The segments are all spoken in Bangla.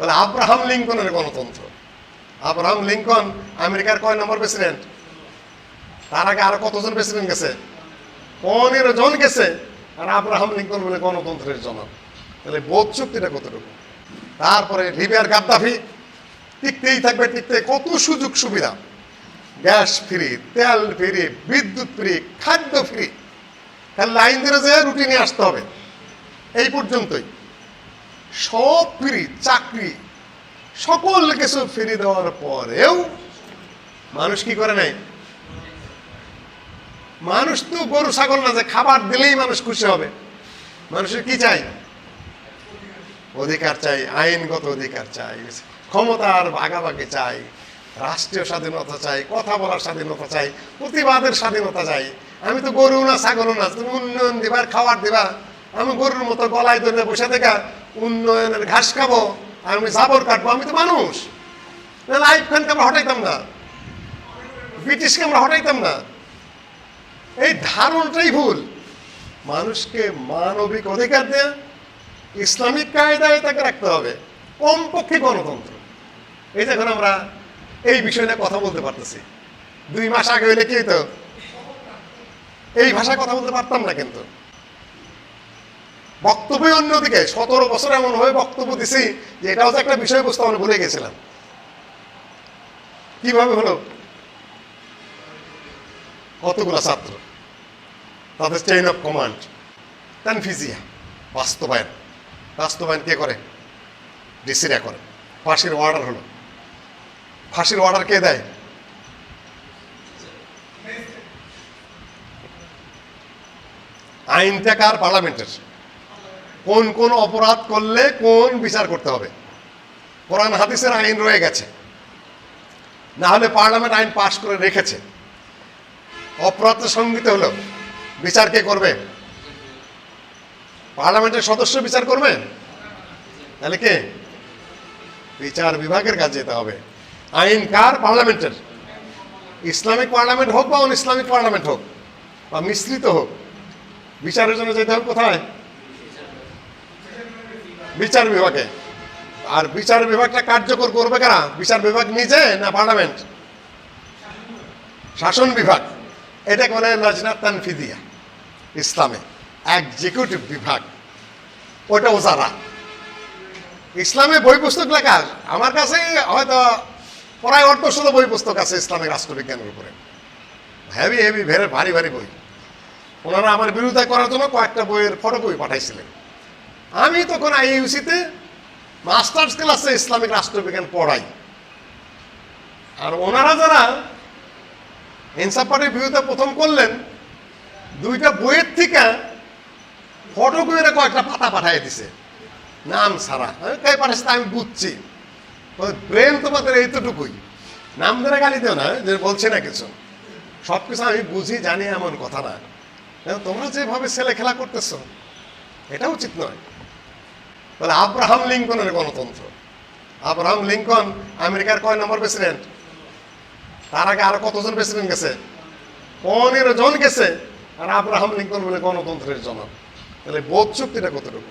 তাহলে আব্রাহাম লিঙ্কনের গণতন্ত্র। আব্রাহাম লিঙ্কন আমেরিকার কয় নম্বর প্রেসিডেন্ট? তার আগে আরও কতজন প্রেসিডেন্ট গেছে? পনেরো জন গেছে। আর আব্রাহাম লিঙ্কন বলে গণতন্ত্রের জনক। তাহলে বোধ শক্তিটা কতটুকু? তারপরে লিবিয়ার গাদ্দাফি। টিকতেই থাকবে, টিকতে কত সুযোগ সুবিধা? গ্যাস ফ্রি, তেল ফ্রি, বিদ্যুৎ ফ্রি, খাদ্য ফ্রি। তাহলে লাইন ধরে যে রুটি নিয়ে আসতে হবে। এই পর্যন্তই। সব ফ্রি, চাকরি। সকল কিছু ফ্রি দেওয়ার পরেও মানুষ কি করে নাই? মানুষ তো গরু, ছাগল না, যে খাবার দিলেই মানুষ খুশি হবে। মানুষের কি চাই? অধিকার চাই, আইনগত অধিকার চাই, ক্ষমতার ভাগাভাগি চাই, রাষ্ট্রীয় স্বাধীনতা চাই, কথা বলার স্বাধীনতা চাই, প্রতিবাদের স্বাধীনতা চাই। আমি তো গরু না, ছাগল না, তুমি উন্নয়ন দিবার খাবার দিবা, আমি গরুর মতো গলায় ধরে বসে থেকে উন্নয়নের ঘাস খাব আমি জাবর কাটবো, আমি তো মানুষ। লাইফ খানকে আমরা হটাইতাম না। ব্রিটিশকে আমরা হটাইতাম না। এই ধারণটাই ভুল। মানুষকে মানবিক অধিকার দেয়া, ইসলামিক কায়দায় তাকে রাখতে হবে। কমপক্ষে গণতন্ত্র। এই যে এখন আমরা এই বিষয় নিয়ে কথা বলতে পারতেছি। দুই মাস আগে হইলে কি হইতো? এই ভাষায় কথা বলতে পারতাম না কিন্তু। বক্তব্য অন্যদিকে সতেরো বছর এমন হয়ে বক্তব্য দিছি যে এটা হচ্ছে একটা বিষয়বস্তু আমরা ভুলে গেছিলাম। কীভাবে হলো? কতগুলো ছাত্র? তাদের চেইন অফ কমান্ড তানফিজিয়া বাস্তবায়ন। বাস্তবায়ন কে করে? ডিসিরা করে। ফাঁসির অর্ডার হলো। ফাঁসির অর্ডার কে দেয়? আইনটা কার পার্লামেন্টের। কোন কোন অপরাধ করলে কোন বিচার করতে হবে? কোরআন হাদিসের আইন রয়ে গেছে। না হলে পার্লামেন্ট আইন পাশ করে রেখেছে। অপরাধ সংগীত হলো, বিচার কে করবে? পার্লামেন্টের সদস্য বিচার করবে? তাহলে কে? বিচার বিভাগের কাছে যেতে হবে। আইন কার? পার্লামেন্টের। ইসলামিক পার্লামেন্ট হোক বা অন ইসলামিক পার্লামেন্ট হোক, বা মিশ্রিত হোক। বিচারের জন্য যেতে হবে কোথায়? বিচার বিভাগে। আর বিচার বিভাগটা কার্যকর করবে কারা? বিচার বিভাগ নিজে না পার্লামেন্ট? শাসন বিভাগ। এটাকে বলে লজনা তানফিদিয়া, ইসলামে। এক্সিকিউটিভ বিভাগ। ওটা ওজারা। ইসলামে বই পুস্তক লেখা, আমার কাছে হয়তো প্রায় অর্ধশত বই পুস্তক আছে ইসলামিক রাষ্ট্রবিজ্ঞানের উপরে। হেভি হেভি ভেরে ভারী ভারী বই। ওনারা আমার বিরোধিতা করার জন্য কয়েকটা বইয়ের ফটো বই পাঠাইছিলেন। আমি তখন আইইউসিতে মাস্টার্স ক্লাসে ইসলামিক রাষ্ট্রবিজ্ঞান পড়াই। আর ওনারা যারা ইনসাফ পার্টির বিরুদ্ধে প্রথম করলেন, দুইটা বইয়ের থেকে ফটো করে কয়েকটা পাতা পাঠিয়ে দিছে। নাম সারা আমি কে পাঠাচ্ছে আমি বুঝছি। ব্রেন তোমাদের এইতটুকুই নাম ধরে গালি দেও না, যে বলছে না কিছু। সব কিছু আমি বুঝি, জানি, এমন কথা না। তোমরা যেভাবে ছেলে খেলা করতেছ এটা উচিত নয়। তাহলে আব্রাহাম লিঙ্কনের গণতন্ত্র। আব্রাহাম লিঙ্কন আমেরিকার কয় নম্বর প্রেসিডেন্ট? তার আগে আরও কতজন প্রেসিডেন্ট গেছে? পনেরো জন গেছে, আর আব্রাহাম লিঙ্কন বলে গণতন্ত্রের জনক। তাহলে বোধ শক্তিটা কতটুকু?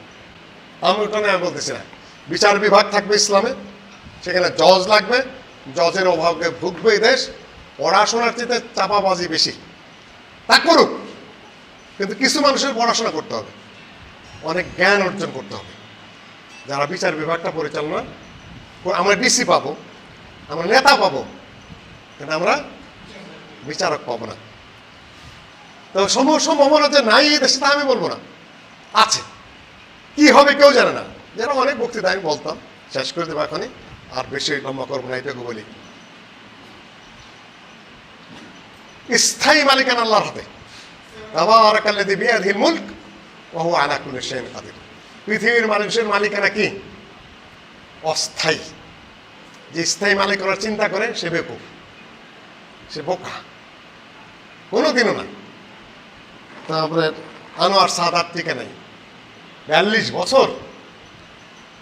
আমি ওটা নিয়ে বলতেছি না। বিচার বিভাগ থাকবে ইসলামে, সেখানে জজ লাগবে, জজের অভাবে ভুগবে দেশ, পড়াশোনার চেয়ে চাপাবাজি বেশি। তা করুক, কিন্তু কিছু মানুষের পড়াশোনা করতে হবে, অনেক জ্ঞান অর্জন করতে হবে। যারা বিচার বিভাগটা পরিচালনা আমরা ডিসি পাবো, আমরা নেতা পাবো, কিন্তু আমরা বিচারক পাবো না। তো সমূহ সম্ভাবনা যে নাই এই দেশে তা আমি বলব না। আছে। কি হবে কেউ জানে না। যেন অনেক বক্তৃতা আমি বলতাম, শেষ করে দেবো এখনই, আর বেশি লম্বা করব না, এটাকে বলি। স্থায়ী মালিকানা আল্লাহর হাতে। তাবারাকাল্লাযী বিয়াদিহিল মুলক ওয়া হুয়া আলা কুল্লি শাইইন কাদির। পৃথিবীর মানুষের মালিকানা কি? অস্থায়ী। যে স্থায়ী মালিক করার চিন্তা করে, সে বেকুফ। সে বোকা। কোনোদিনও না। তারপরে আনোয়ার সাদাত টিকে নেই। বিয়াল্লিশ বছর।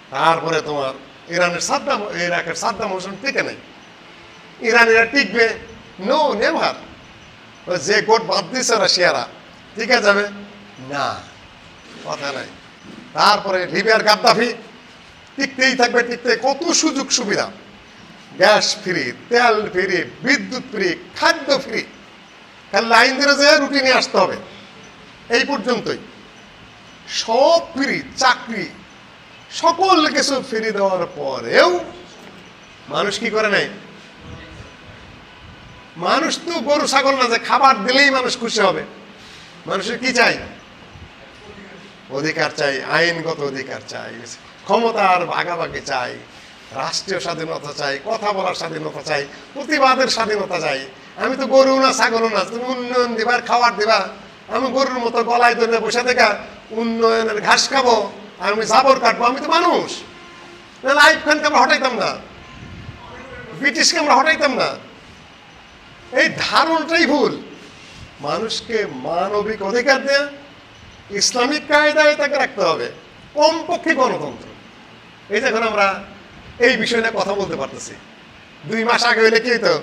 তারপরে তোমার ইরানের সাদ্দাম, ইরাকের সাদ্দাম হোসেন টিকে নেই। ইরানিরা টিকবে? নো নেভার যে গোট বাদ দিচ্ছে রাশিয়ারা টিকে যাবে? না। কথা নাই। তারপরে লিবিয়ার গাদ্দাফি। টিকতেই থাকবে, টিকতে কত সুযোগ সুবিধা। গ্যাস ফ্রি, তেল ফ্রি, বিদ্যুৎ ফ্রি, খাদ্য ফ্রি। লাইন ধরে যে রুটি নিয়ে আসতে হবে, এই পর্যন্তই। সব ফ্রি, চাকরি, সকল কিছু ফ্রি দেওয়ার পরেও মানুষ কি করে নাই মানুষ তো গরু, ছাগল না, যে খাবার দিলেই মানুষ খুশি হবে। মানুষের কি চাই? অধিকার চাই, আইনগত অধিকার চাই ক্ষমতার ভাগাভাগি চাই, রাষ্ট্রীয় স্বাধীনতা চাই, কথা বলার স্বাধীনতা চাই, প্রতিবাদের স্বাধীনতা চাই। আমি তো গরু না, ছাগল না, তুমি উন্নয়ন দিবার খাবার দিবা। আমি গরুর মতো গলায় ধরে বসে দেখা উন্নয়নের ঘাস খাব আমি জাবর কাটবো, আমি তো মানুষ। আমরা হটাইতাম না? ব্রিটিশকে আমরা হটাইতাম না? এই ধারণটাই ভুল। মানুষকে মানবিক অধিকার দেয়া ইসলামিক কায়দায় তাকে রাখতে হবে। কমপক্ষে গণতন্ত্র। এই যে এখন আমরা এই বিষয় নিয়ে কথা বলতে পারতেছি। দুই মাস আগে হইলে কি হইতো?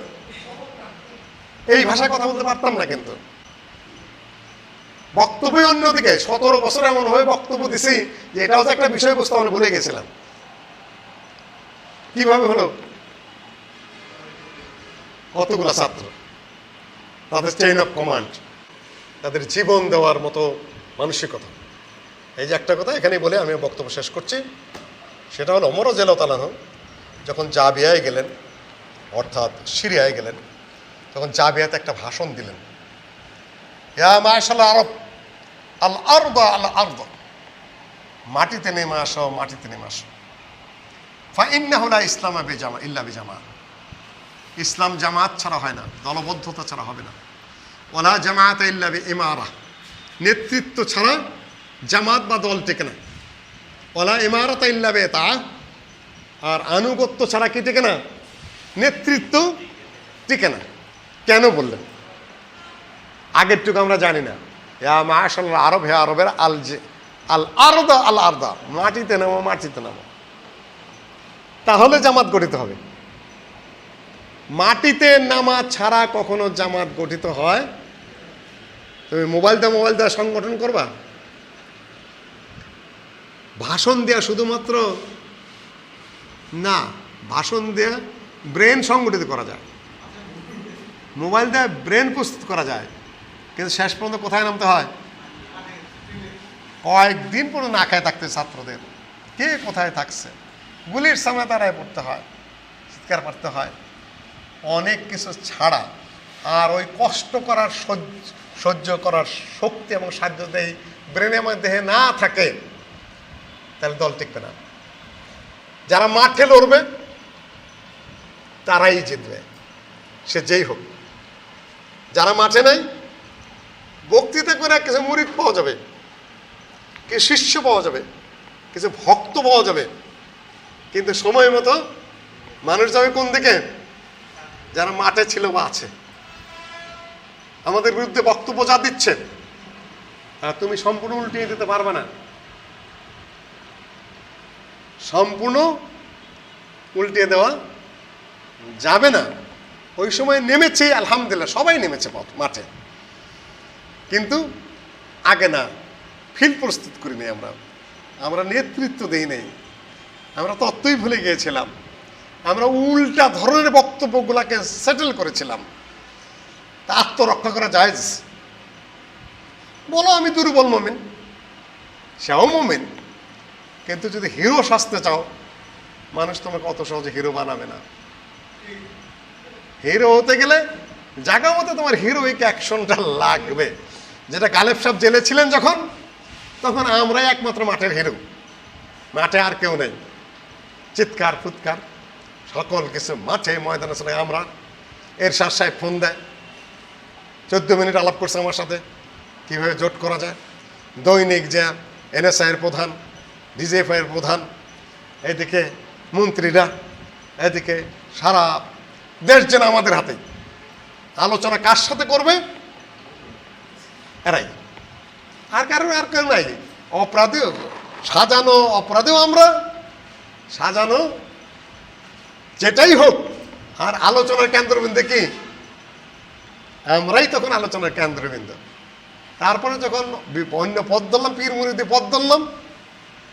এই ভাষায় কথা বলতে পারতাম না কিন্তু। বক্তব্য অন্যদিকে। সতেরো বছর এমন হয়ে বক্তব্য দিছি যে এটা হচ্ছে একটা বিষয়বস্তু আমরা ভুলে গেছিলাম। কীভাবে হলো? কতগুলো ছাত্র? তাদের চেইন অফ কমান্ড তাদের জীবন দেওয়ার মতো মানসিকতা এই যে একটা কথা, এখানেই বলে আমি বক্তব্য শেষ করছি। সেটা হলো অমর জেলতালাহ যখন জাবিয়ায় গেলেন, অর্থাৎ সিরিয়ায় গেলেন, তখন জাবিয়াতে একটা ভাষণ দিলেন। ইয়া মাশাল আরব, আল আর্দ আল আর্দ। মাটিতে নেমে আসো, মাটিতে নেমে আসো। ফা ইন্নাহুলা ইসলামা বেজামা, ইল্লা বেজামা। ইসলাম জামাত ছাড়া হয় না, দলবদ্ধতা ছাড়া হবে না। ওলা জামাত ইল্লা ইমারা নেতৃত্ব ছাড়া জামাত বা দল টেকে না। ওলা ইমারত ইল্লা বে তা আর আনুগত্য ছাড়া কি টেকে না? নেতৃত্ব টিকে না। কেন বললেন? আগেরটুকু আমরা জানি না। ইয়া আরব, হে আরবের আল যে আল আরদা আল আরদা। মাটিতে নামো মাটিতে নামো। তাহলে জামাত গঠিত হবে। মাটিতে নামা ছাড়া কখনো জামাত গঠিত হয় তুমি মোবাইল দা মোবাইল দা সংগঠন করবা? ভাষণ দেয়া শুধুমাত্র না, ভাষণ দেয়া ব্রেন সংগঠিত করা যায়। মোবাইল দিয়ে ব্রেন প্রস্তুত করা যায়। কিন্তু শেষ পর্যন্ত কোথায় নামতে হয়? কয়েকদিন পর্যন্ত না খায় থাকতে ছাত্রদের। কে কোথায় থাকছে? গুলির সামনে দাঁড়ায় পড়তে হয়, চিৎকার করতে হয়। অনেক কিছু ছাড়া আর ওই কষ্ট করার সহ্য করার শক্তি এবং সাধ্য দেয় ব্রেনে আমার দেহে না থাকে, তাহলে দল টিকবে না। যারা মাঠে লড়বে, তারাই জিতবে। সে যেই হোক। যারা মাঠে নাই, বক্তৃতা করে কিছু মুরিদ পাওয়া যাবে, কিছু শিষ্য পাওয়া যাবে, কিছু ভক্ত পাওয়া যাবে। কিন্তু সময় মতো মানুষ যাবে কোন দিকে? যারা মাঠে ছিল বা আছে। আমাদের বিরুদ্ধে বক্তব্য যা দিচ্ছে আর তুমি সম্পূর্ণ উল্টিয়ে দিতে পারবে না। সম্পূর্ণ উল্টিয়ে দেওয়া যাবে না। ওই সময় নেমেছে, আলহামদুলিল্লাহ, সবাই নেমেছে পথ- মাঠে। কিন্তু আগে না ফিল্ড প্রস্তুত করি নাই আমরা। আমরা নেতৃত্ব দেই নাই। আমরা তত্ত্বই ভুলে গিয়েছিলাম। আমরা উল্টা ধরনের বক্তব্যগুলোকে সেটেল করেছিলাম। তা আত্মরক্ষা করা যায় বলো আমি দুর্বল মোমেন, সেও মোমেন, কিন্তু যদি হিরো সাজতে চাও, মানুষ তোমাকে অত সহজে হিরো বানাবে না। হিরো হতে গেলে জায়গা মতো তোমার হিরোইক অ্যাকশনটা লাগবে। যেটা গালেব সাহেব জেলে ছিলেন যখন, তখন আমরাই একমাত্র মাঠের হিরো। মাঠে আর কেউ নেই। চিৎকার ফুৎকার সকল কিছু মাঠে, ময়দানে চলে, আমরা এর সাহেব ফোন দেয়। চোদ্দ মিনিট আলাপ করছে আমার সাথে। কীভাবে জোট করা যায়? দৈনিক যে এনএসআইয়ের প্রধান ডিজিএফআইয়ের প্রধান, এদিকে মন্ত্রীরা, এদিকে সারা দেশ যেন আমাদের হাতে আলোচনা কার সাথে করবে? এরাই। আর কারণ আর কেউ নাই। অপরাধেও, সাজানো অপরাধেও আমরা, সাজানো যেটাই হোক। আর আলোচনার কেন্দ্রবিন্দু কি? আমরাই তখন আলোচনার কেন্দ্রবিন্দু। তারপরে যখন অন্য পদ ধরলাম, পীর মুরিদি পদ ধরলাম,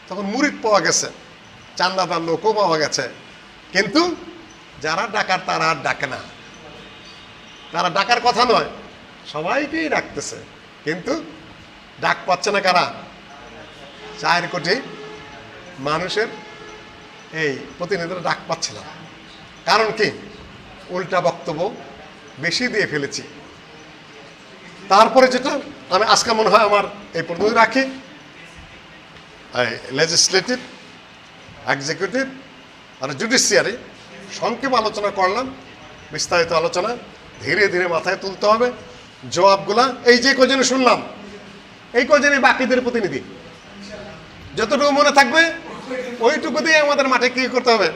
তখন মুরিদ পাওয়া গেছে। চান্দাদার লোকও পাওয়া গেছে। কিন্তু যারা ডাকার তারা আর ডাকে না। তারা ডাকার কথা নয়, সবাইকেই ডাকতেছে। কিন্তু ডাক পাচ্ছে না কারা? চার কোটি মানুষের এই প্রতিনিধিরা ডাক পাচ্ছে না। কারণ কি? উল্টা বক্তব্য বেশি দিয়ে ফেলেছি। তারপরে যেটা আমি আজকে মনে হয় আমার এই পর্যন্ত রাখি। লেজিসলেটিভ এক্সিকিউটিভ আর জুডিশিয়ারি সংক্ষেপ আলোচনা করলাম, বিস্তারিত আলোচনা ধীরে ধীরে মাথায় তুলতে হবে। জবাবগুলা এই যে কজনে শুনলাম, এই কজনে বাকিদের প্রতিনিধি। যতটুকু মনে থাকবে, ওইটুকু দিয়ে আমাদের মাঠে কি করতে হবে?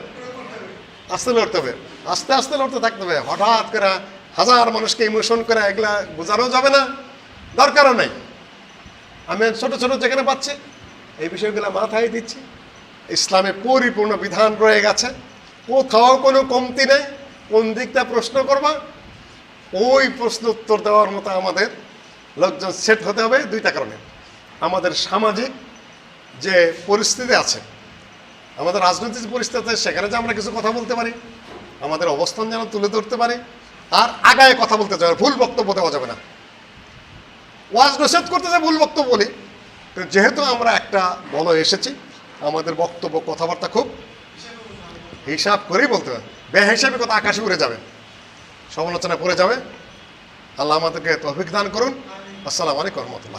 আস্তে লড়তে হবে। আস্তে আস্তে লড়তে থাকতে হবে। হঠাৎ করে হাজার মানুষকে ইমোশন করে এগুলা বোঝানো যাবে না। দরকারও নেই। আমি ছোট ছোট যেখানে পাচ্ছি, এই বিষয়গুলো মাথায় দিচ্ছি। ইসলামে পরিপূর্ণ বিধান রয়ে গেছে। কোথাও কোনো কমতি নেই। কোন দিকটা প্রশ্ন করবা? ওই প্রশ্ন উত্তর দেওয়ার মতো আমাদের লোকজন সেট হতে হবে দুইটা কারণে। আমাদের সামাজিক যে পরিস্থিতি আছে, আমাদের রাজনৈতিক পরিস্থিতি আছে, সেখানে যে আমরা কিছু কথা বলতে পারি, আমাদের অবস্থান যেন তুলে ধরতে পারি আর আগায় কথা বলতে যাবে, ভুল বক্তব্য দেওয়া যাবে না। ওয়াজ নসেদ করতে যে ভুল বক্তব্য বলি যেহেতু আমরা একটা বলো এসেছি, আমাদের বক্তব্য, কথাবার্তা খুব হিসাব করেই বলতে হবে। হিসাবে কথা আকাশে উড়ে যাবে, সমালোচনা পড়ে যাবে। আল্লাহ আমাদেরকে তো অভিজ্ঞান করুন। আসসালামু আলাইকুম রহমতুল্লাহ।